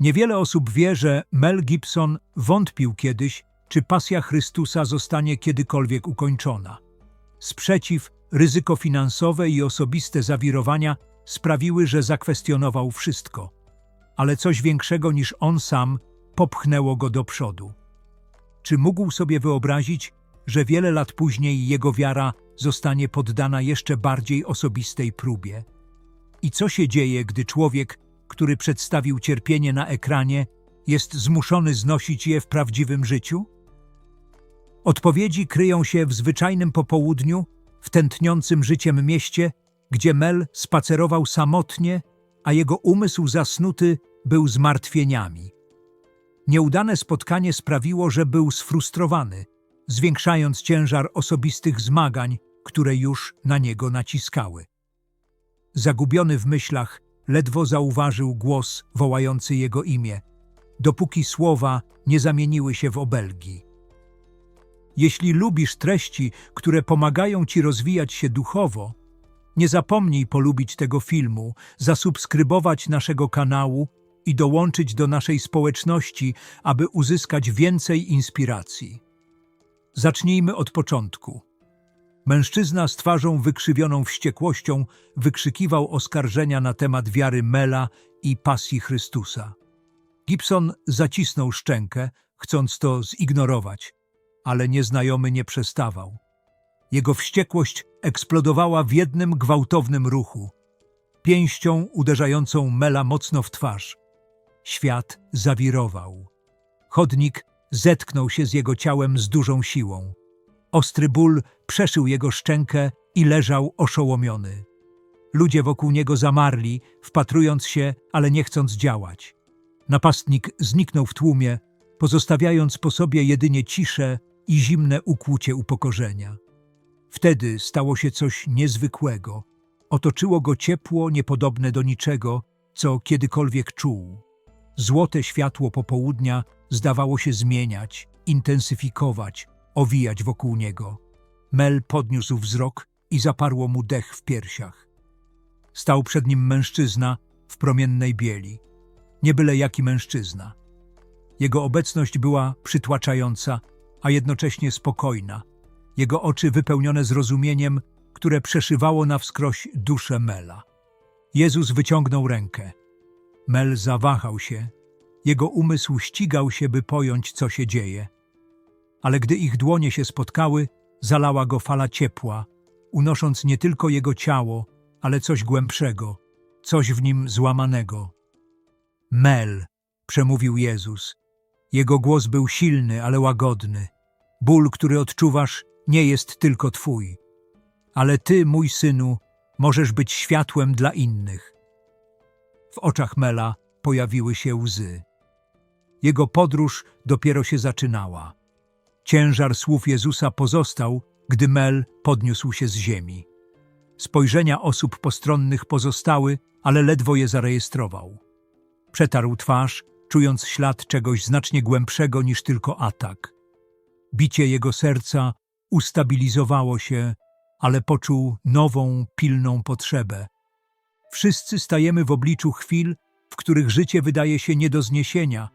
Niewiele osób wie, że Mel Gibson wątpił kiedyś, czy pasja Chrystusa zostanie kiedykolwiek ukończona. Sprzeciw, ryzyko finansowe i osobiste zawirowania sprawiły, że zakwestionował wszystko. Ale coś większego niż on sam popchnęło go do przodu. Czy mógł sobie wyobrazić, że wiele lat później jego wiara zostanie poddana jeszcze bardziej osobistej próbie? I co się dzieje, gdy człowiek, który przedstawił cierpienie na ekranie, jest zmuszony znosić je w prawdziwym życiu? Odpowiedzi kryją się w zwyczajnym popołudniu, w tętniącym życiem mieście, gdzie Mel spacerował samotnie, a jego umysł zasnuty był zmartwieniami. Nieudane spotkanie sprawiło, że był sfrustrowany, zwiększając ciężar osobistych zmagań, które już na niego naciskały. Zagubiony w myślach, ledwo zauważył głos wołający jego imię, dopóki słowa nie zamieniły się w obelgi. Jeśli lubisz treści, które pomagają ci rozwijać się duchowo, nie zapomnij polubić tego filmu, zasubskrybować naszego kanału i dołączyć do naszej społeczności, aby uzyskać więcej inspiracji. Zacznijmy od początku. Mężczyzna z twarzą wykrzywioną wściekłością wykrzykiwał oskarżenia na temat wiary Mela i pasji Chrystusa. Gibson zacisnął szczękę, chcąc to zignorować, ale nieznajomy nie przestawał. Jego wściekłość eksplodowała w jednym gwałtownym ruchu, pięścią uderzającą Mela mocno w twarz. Świat zawirował. Chodnik zetknął się z jego ciałem z dużą siłą. Ostry ból przeszył jego szczękę i leżał oszołomiony. Ludzie wokół niego zamarli, wpatrując się, ale nie chcąc działać. Napastnik zniknął w tłumie, pozostawiając po sobie jedynie ciszę i zimne ukłucie upokorzenia. Wtedy stało się coś niezwykłego. Otoczyło go ciepło niepodobne do niczego, co kiedykolwiek czuł. Złote światło popołudnia zdawało się zmieniać, intensyfikować, owijać wokół niego. Mel podniósł wzrok i zaparło mu dech w piersiach. Stał przed nim mężczyzna w promiennej bieli. Nie byle jaki mężczyzna. Jego obecność była przytłaczająca, a jednocześnie spokojna. Jego oczy wypełnione zrozumieniem, które przeszywało na wskroś duszę Mela. Jezus wyciągnął rękę. Mel zawahał się. Jego umysł ścigał się, by pojąć, co się dzieje. Ale gdy ich dłonie się spotkały, zalała go fala ciepła, unosząc nie tylko jego ciało, ale coś głębszego, coś w nim złamanego. Mel, przemówił Jezus. Jego głos był silny, ale łagodny. Ból, który odczuwasz, nie jest tylko twój. Ale ty, mój synu, możesz być światłem dla innych. W oczach Mela pojawiły się łzy. Jego podróż dopiero się zaczynała. Ciężar słów Jezusa pozostał, gdy Mel podniósł się z ziemi. Spojrzenia osób postronnych pozostały, ale ledwo je zarejestrował. Przetarł twarz, czując ślad czegoś znacznie głębszego niż tylko atak. Bicie jego serca ustabilizowało się, ale poczuł nową, pilną potrzebę. Wszyscy stajemy w obliczu chwil, w których życie wydaje się nie do zniesienia,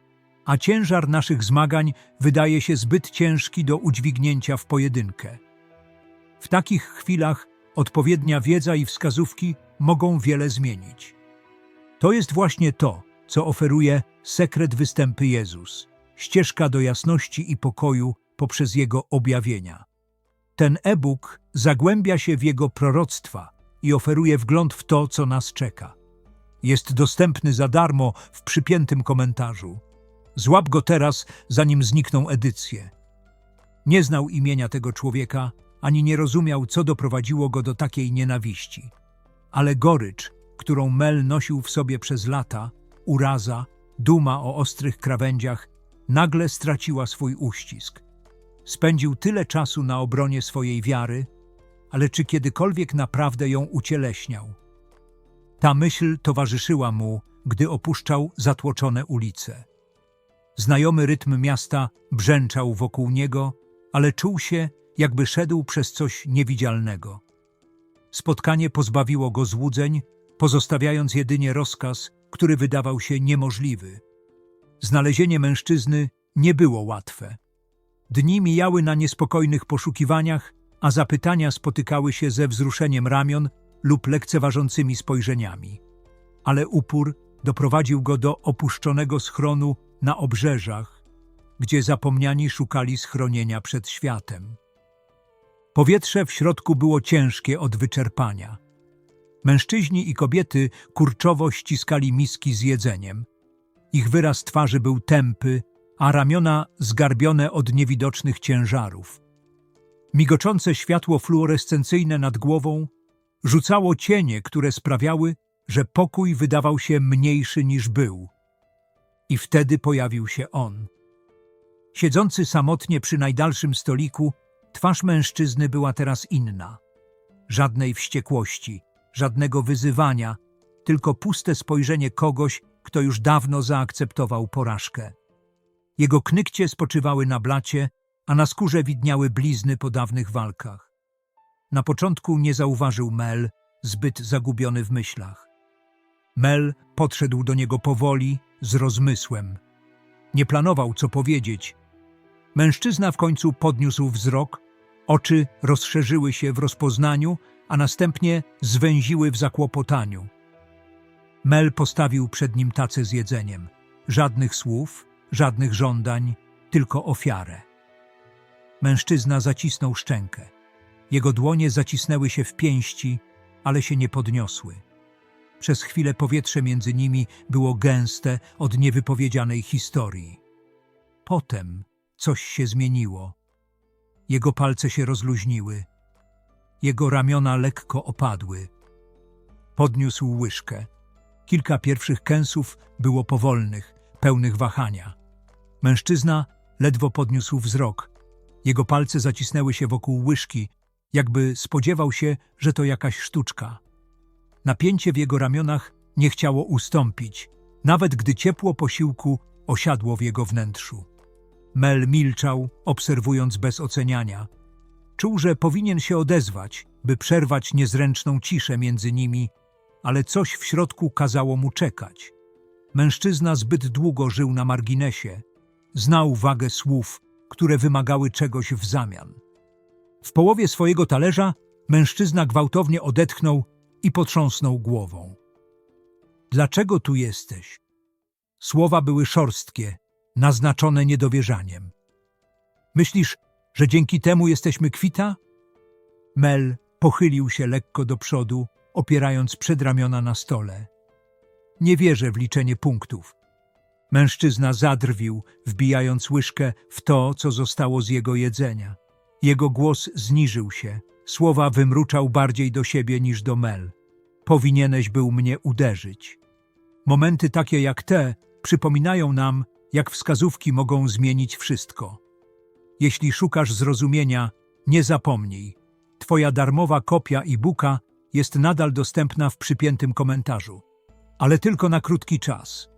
a ciężar naszych zmagań wydaje się zbyt ciężki do udźwignięcia w pojedynkę. W takich chwilach odpowiednia wiedza i wskazówki mogą wiele zmienić. To jest właśnie to, co oferuje sekret występy Jezus, ścieżka do jasności i pokoju poprzez Jego objawienia. Ten e-book zagłębia się w Jego proroctwa i oferuje wgląd w to, co nas czeka. Jest dostępny za darmo w przypiętym komentarzu. Złap go teraz, zanim znikną edycje. Nie znał imienia tego człowieka, ani nie rozumiał, co doprowadziło go do takiej nienawiści. Ale gorycz, którą Mel nosił w sobie przez lata, uraza, duma o ostrych krawędziach, nagle straciła swój uścisk. Spędził tyle czasu na obronie swojej wiary, ale czy kiedykolwiek naprawdę ją ucieleśniał? Ta myśl towarzyszyła mu, gdy opuszczał zatłoczone ulice. Znajomy rytm miasta brzęczał wokół niego, ale czuł się, jakby szedł przez coś niewidzialnego. Spotkanie pozbawiło go złudzeń, pozostawiając jedynie rozkaz, który wydawał się niemożliwy. Znalezienie mężczyzny nie było łatwe. Dni mijały na niespokojnych poszukiwaniach, a zapytania spotykały się ze wzruszeniem ramion lub lekceważącymi spojrzeniami. Ale upór doprowadził go do opuszczonego schronu na obrzeżach, gdzie zapomniani szukali schronienia przed światem. Powietrze w środku było ciężkie od wyczerpania. Mężczyźni i kobiety kurczowo ściskali miski z jedzeniem. Ich wyraz twarzy był tępy, a ramiona zgarbione od niewidocznych ciężarów. Migoczące światło fluorescencyjne nad głową rzucało cienie, które sprawiały, że pokój wydawał się mniejszy niż był. I wtedy pojawił się on. Siedzący samotnie przy najdalszym stoliku, twarz mężczyzny była teraz inna. Żadnej wściekłości, żadnego wyzywania, tylko puste spojrzenie kogoś, kto już dawno zaakceptował porażkę. Jego knykcie spoczywały na blacie, a na skórze widniały blizny po dawnych walkach. Na początku nie zauważył Mel, zbyt zagubiony w myślach. Mel podszedł do niego powoli, z rozmysłem. Nie planował, co powiedzieć. Mężczyzna w końcu podniósł wzrok, oczy rozszerzyły się w rozpoznaniu, a następnie zwęziły w zakłopotaniu. Mel postawił przed nim tacę z jedzeniem. Żadnych słów, żadnych żądań, tylko ofiarę. Mężczyzna zacisnął szczękę. Jego dłonie zacisnęły się w pięści, ale się nie podniosły. Przez chwilę powietrze między nimi było gęste od niewypowiedzianej historii. Potem coś się zmieniło. Jego palce się rozluźniły. Jego ramiona lekko opadły. Podniósł łyżkę. Kilka pierwszych kęsów było powolnych, pełnych wahania. Mężczyzna ledwo podniósł wzrok. Jego palce zacisnęły się wokół łyżki, jakby spodziewał się, że to jakaś sztuczka. Napięcie w jego ramionach nie chciało ustąpić, nawet gdy ciepło posiłku osiadło w jego wnętrzu. Mel milczał, obserwując bez oceniania. Czuł, że powinien się odezwać, by przerwać niezręczną ciszę między nimi, ale coś w środku kazało mu czekać. Mężczyzna zbyt długo żył na marginesie, znał wagę słów, które wymagały czegoś w zamian. W połowie swojego talerza mężczyzna gwałtownie odetchnął i potrząsnął głową. Dlaczego tu jesteś? Słowa były szorstkie, naznaczone niedowierzaniem. Myślisz, że dzięki temu jesteśmy kwita? Mel pochylił się lekko do przodu, opierając przedramiona na stole. Nie wierzę w liczenie punktów. Mężczyzna zadrwił, wbijając łyżkę w to, co zostało z jego jedzenia. Jego głos zniżył się, słowa wymruczał bardziej do siebie niż do Mel. Powinieneś był mnie uderzyć. Momenty takie jak te przypominają nam, jak wskazówki mogą zmienić wszystko. Jeśli szukasz zrozumienia, nie zapomnij. Twoja darmowa kopia e-booka jest nadal dostępna w przypiętym komentarzu. Ale tylko na krótki czas.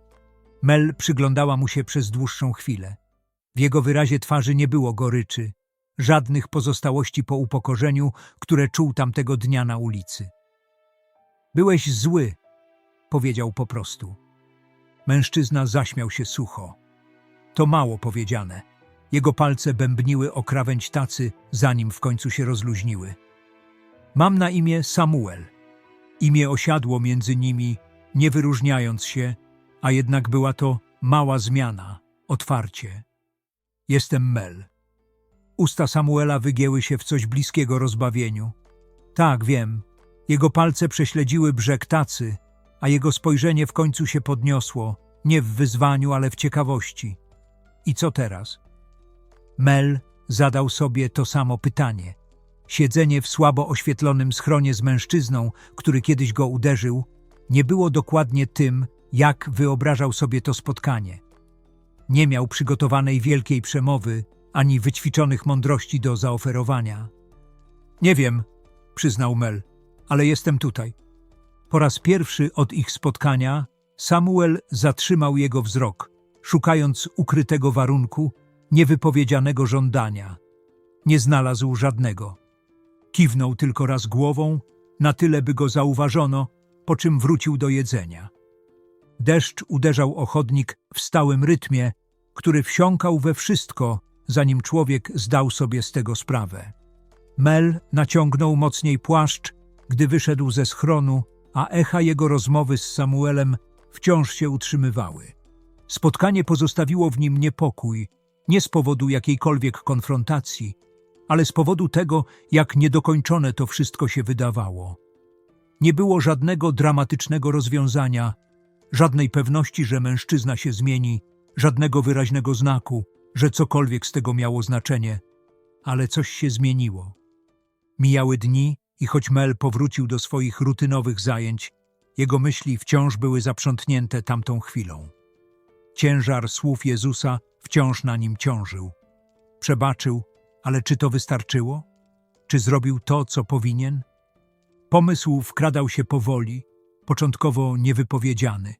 Mel przyglądała mu się przez dłuższą chwilę. W jego wyrazie twarzy nie było goryczy, żadnych pozostałości po upokorzeniu, które czuł tamtego dnia na ulicy. Byłeś zły, powiedział po prostu. Mężczyzna zaśmiał się sucho. To mało powiedziane. Jego palce bębniły o krawędź tacy, zanim w końcu się rozluźniły. Mam na imię Samuel. Imię osiadło między nimi, nie wyróżniając się, a jednak była to mała zmiana, otwarcie. Jestem Mel. Usta Samuela wygięły się w coś bliskiego rozbawieniu. Tak, wiem. Jego palce prześledziły brzeg tacy, a jego spojrzenie w końcu się podniosło, nie w wyzwaniu, ale w ciekawości. I co teraz? Mel zadał sobie to samo pytanie. Siedzenie w słabo oświetlonym schronie z mężczyzną, który kiedyś go uderzył, nie było dokładnie tym, jak wyobrażał sobie to spotkanie. Nie miał przygotowanej wielkiej przemowy, ani wyćwiczonych mądrości do zaoferowania. Nie wiem, przyznał Mel, ale jestem tutaj. Po raz pierwszy od ich spotkania Samuel zatrzymał jego wzrok, szukając ukrytego warunku, niewypowiedzianego żądania. Nie znalazł żadnego. Kiwnął tylko raz głową, na tyle by go zauważono, po czym wrócił do jedzenia. Deszcz uderzał o chodnik w stałym rytmie, który wsiąkał we wszystko, zanim człowiek zdał sobie z tego sprawę. Mel naciągnął mocniej płaszcz, gdy wyszedł ze schronu, a echa jego rozmowy z Samuelem wciąż się utrzymywały. Spotkanie pozostawiło w nim niepokój, nie z powodu jakiejkolwiek konfrontacji, ale z powodu tego, jak niedokończone to wszystko się wydawało. Nie było żadnego dramatycznego rozwiązania, żadnej pewności, że mężczyzna się zmieni, żadnego wyraźnego znaku, że cokolwiek z tego miało znaczenie, ale coś się zmieniło. Mijały dni i choć Mel powrócił do swoich rutynowych zajęć, jego myśli wciąż były zaprzątnięte tamtą chwilą. Ciężar słów Jezusa wciąż na nim ciążył. Przebaczył, ale czy to wystarczyło? Czy zrobił to, co powinien? Pomysł wkradał się powoli, początkowo niewypowiedziany.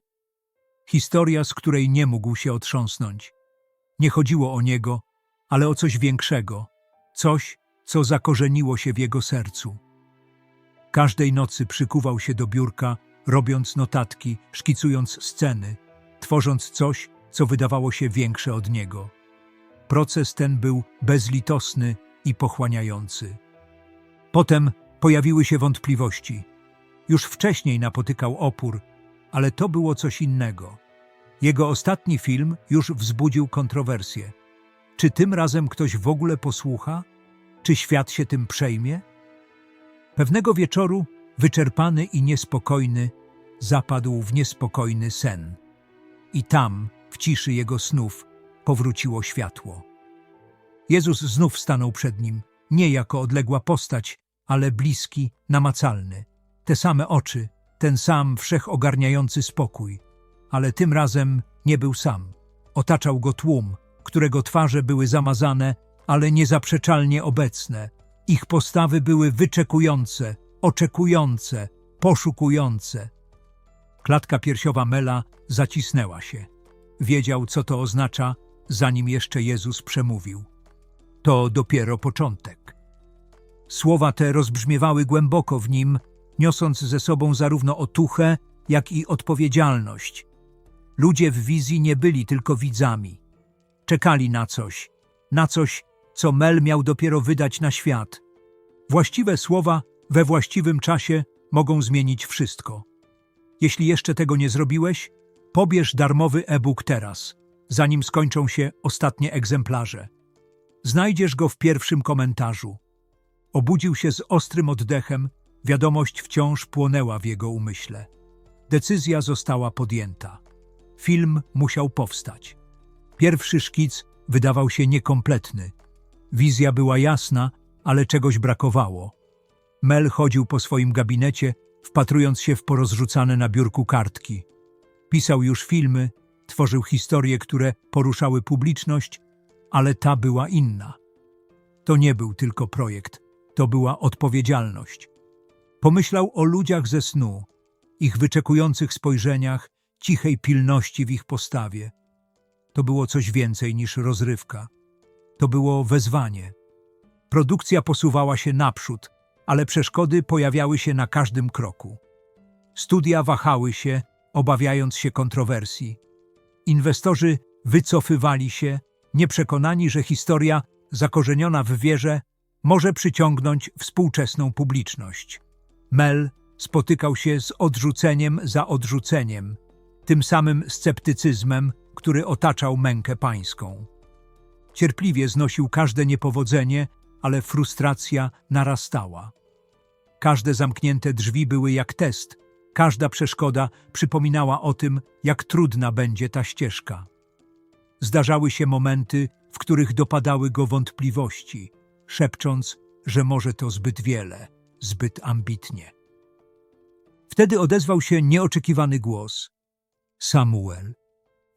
Historia, z której nie mógł się otrząsnąć. Nie chodziło o niego, ale o coś większego, coś, co zakorzeniło się w jego sercu. Każdej nocy przykuwał się do biurka, robiąc notatki, szkicując sceny, tworząc coś, co wydawało się większe od niego. Proces ten był bezlitosny i pochłaniający. Potem pojawiły się wątpliwości. Już wcześniej napotykał opór, ale to było coś innego. Jego ostatni film już wzbudził kontrowersję. Czy tym razem ktoś w ogóle posłucha? Czy świat się tym przejmie? Pewnego wieczoru, wyczerpany i niespokojny, zapadł w niespokojny sen. I tam, w ciszy jego snów, powróciło światło. Jezus znów stanął przed nim, nie jako odległa postać, ale bliski, namacalny. Te same oczy, ten sam wszechogarniający spokój. Ale tym razem nie był sam. Otaczał go tłum, którego twarze były zamazane, ale niezaprzeczalnie obecne. Ich postawy były wyczekujące, oczekujące, poszukujące. Klatka piersiowa Mela zacisnęła się. Wiedział, co to oznacza, zanim jeszcze Jezus przemówił. To dopiero początek. Słowa te rozbrzmiewały głęboko w nim, niosąc ze sobą zarówno otuchę, jak i odpowiedzialność. Ludzie w wizji nie byli tylko widzami. Czekali na coś, na coś, co Mel miał dopiero wydać na świat. Właściwe słowa we właściwym czasie mogą zmienić wszystko. Jeśli jeszcze tego nie zrobiłeś, pobierz darmowy e-book teraz, zanim skończą się ostatnie egzemplarze. Znajdziesz go w pierwszym komentarzu. Obudził się z ostrym oddechem, wiadomość wciąż płonęła w jego umyśle. Decyzja została podjęta. Film musiał powstać. Pierwszy szkic wydawał się niekompletny. Wizja była jasna, ale czegoś brakowało. Mel chodził po swoim gabinecie, wpatrując się w porozrzucane na biurku kartki. Pisał już filmy, tworzył historie, które poruszały publiczność, ale ta była inna. To nie był tylko projekt, to była odpowiedzialność. Pomyślał o ludziach ze snu, ich wyczekujących spojrzeniach, cichej pilności w ich postawie. To było coś więcej niż rozrywka. To było wezwanie. Produkcja posuwała się naprzód, ale przeszkody pojawiały się na każdym kroku. Studia wahały się, obawiając się kontrowersji. Inwestorzy wycofywali się, nieprzekonani, że historia zakorzeniona w wierze może przyciągnąć współczesną publiczność. Mel spotykał się z odrzuceniem za odrzuceniem, tym samym sceptycyzmem, który otaczał mękę pańską. Cierpliwie znosił każde niepowodzenie, ale frustracja narastała. Każde zamknięte drzwi były jak test, każda przeszkoda przypominała o tym, jak trudna będzie ta ścieżka. Zdarzały się momenty, w których dopadały go wątpliwości, szepcząc, że może to zbyt wiele, zbyt ambitnie. Wtedy odezwał się nieoczekiwany głos. Samuel.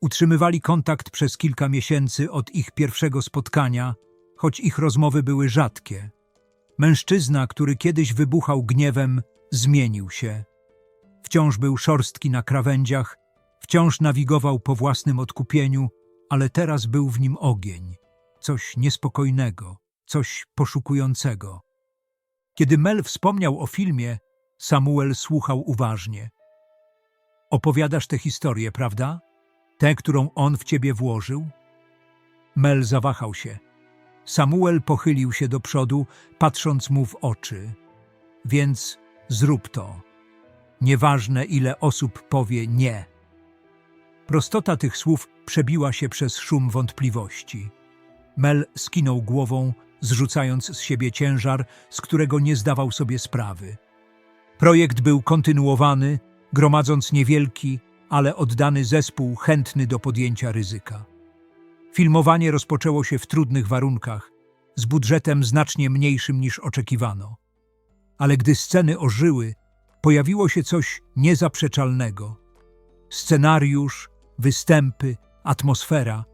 Utrzymywali kontakt przez kilka miesięcy od ich pierwszego spotkania, choć ich rozmowy były rzadkie. Mężczyzna, który kiedyś wybuchał gniewem, zmienił się. Wciąż był szorstki na krawędziach, wciąż nawigował po własnym odkupieniu, ale teraz był w nim ogień, coś niespokojnego, coś poszukującego. Kiedy Mel wspomniał o filmie, Samuel słuchał uważnie. Opowiadasz tę historię, prawda? Tę, którą on w ciebie włożył? Mel zawahał się. Samuel pochylił się do przodu, patrząc mu w oczy. Więc zrób to. Nieważne, ile osób powie nie. Prostota tych słów przebiła się przez szum wątpliwości. Mel skinął głową, zrzucając z siebie ciężar, z którego nie zdawał sobie sprawy. Projekt był kontynuowany, gromadząc niewielki, ale oddany zespół chętny do podjęcia ryzyka. Filmowanie rozpoczęło się w trudnych warunkach, z budżetem znacznie mniejszym niż oczekiwano. Ale gdy sceny ożyły, pojawiło się coś niezaprzeczalnego. Scenariusz, występy, atmosfera.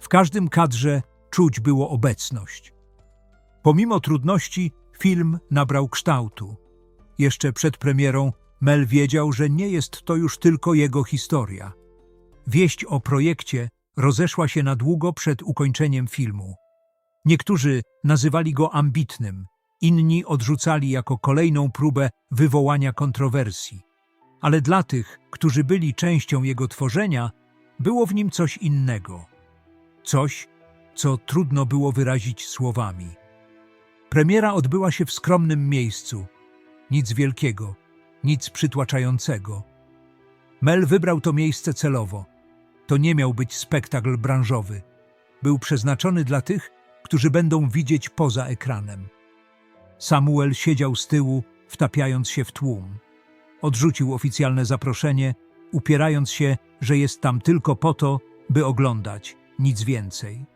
W każdym kadrze czuć było obecność. Pomimo trudności, film nabrał kształtu. Jeszcze przed premierą Mel wiedział, że nie jest to już tylko jego historia. Wieść o projekcie rozeszła się na długo przed ukończeniem filmu. Niektórzy nazywali go ambitnym, inni odrzucali jako kolejną próbę wywołania kontrowersji. Ale dla tych, którzy byli częścią jego tworzenia, było w nim coś innego. Coś, co trudno było wyrazić słowami. Premiera odbyła się w skromnym miejscu. Nic wielkiego, nic przytłaczającego. Mel wybrał to miejsce celowo. To nie miał być spektakl branżowy. Był przeznaczony dla tych, którzy będą widzieć poza ekranem. Samuel siedział z tyłu, wtapiając się w tłum. Odrzucił oficjalne zaproszenie, upierając się, że jest tam tylko po to, by oglądać, nic więcej.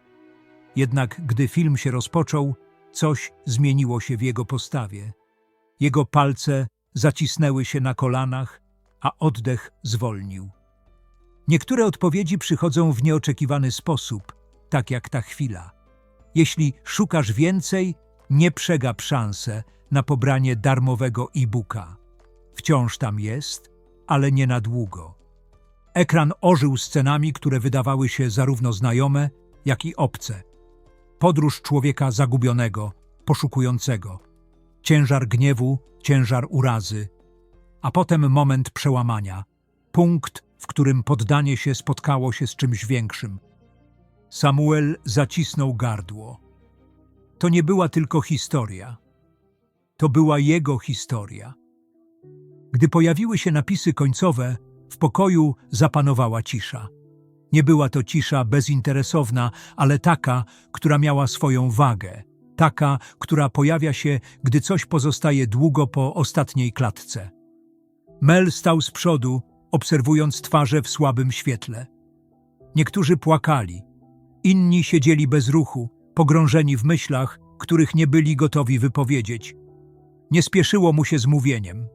Jednak gdy film się rozpoczął, coś zmieniło się w jego postawie. Jego palce zacisnęły się na kolanach, a oddech zwolnił. Niektóre odpowiedzi przychodzą w nieoczekiwany sposób, tak jak ta chwila. Jeśli szukasz więcej, nie przegap szansę na pobranie darmowego e-booka. Wciąż tam jest, ale nie na długo. Ekran ożył scenami, które wydawały się zarówno znajome, jak i obce. Podróż człowieka zagubionego, poszukującego. Ciężar gniewu, ciężar urazy. A potem moment przełamania. Punkt, w którym poddanie się spotkało się z czymś większym. Samuel zacisnął gardło. To nie była tylko historia. To była jego historia. Gdy pojawiły się napisy końcowe, w pokoju zapanowała cisza. Nie była to cisza bezinteresowna, ale taka, która miała swoją wagę. Taka, która pojawia się, gdy coś pozostaje długo po ostatniej klatce. Mel stał z przodu, obserwując twarze w słabym świetle. Niektórzy płakali, inni siedzieli bez ruchu, pogrążeni w myślach, których nie byli gotowi wypowiedzieć. Nie spieszyło mu się z mówieniem.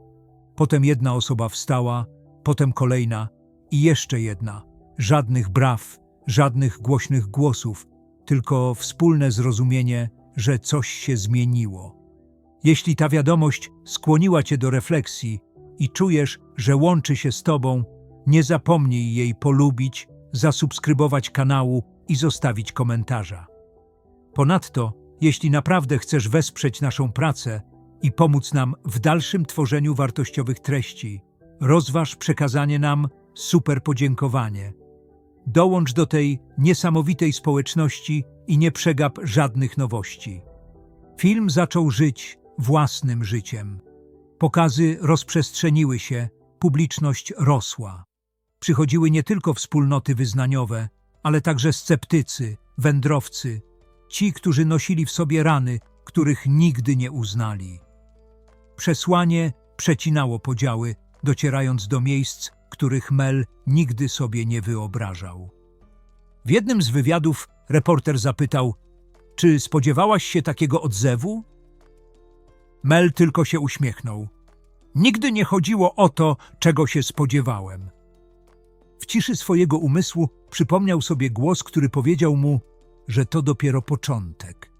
Potem jedna osoba wstała, potem kolejna i jeszcze jedna. Żadnych braw, żadnych głośnych głosów, tylko wspólne zrozumienie, że coś się zmieniło. Jeśli ta wiadomość skłoniła cię do refleksji i czujesz, że łączy się z tobą, nie zapomnij jej polubić, zasubskrybować kanału i zostawić komentarza. Ponadto, jeśli naprawdę chcesz wesprzeć naszą pracę i pomóc nam w dalszym tworzeniu wartościowych treści, rozważ przekazanie nam super podziękowanie. Dołącz do tej niesamowitej społeczności i nie przegap żadnych nowości. Film zaczął żyć własnym życiem. Pokazy rozprzestrzeniły się, publiczność rosła. Przychodziły nie tylko wspólnoty wyznaniowe, ale także sceptycy, wędrowcy, ci, którzy nosili w sobie rany, których nigdy nie uznali. Przesłanie przecinało podziały, docierając do miejsc, których Mel nigdy sobie nie wyobrażał. W jednym z wywiadów reporter zapytał, czy spodziewałaś się takiego odzewu? Mel tylko się uśmiechnął. Nigdy nie chodziło o to, czego się spodziewałem. W ciszy swojego umysłu przypomniał sobie głos, który powiedział mu, że to dopiero początek.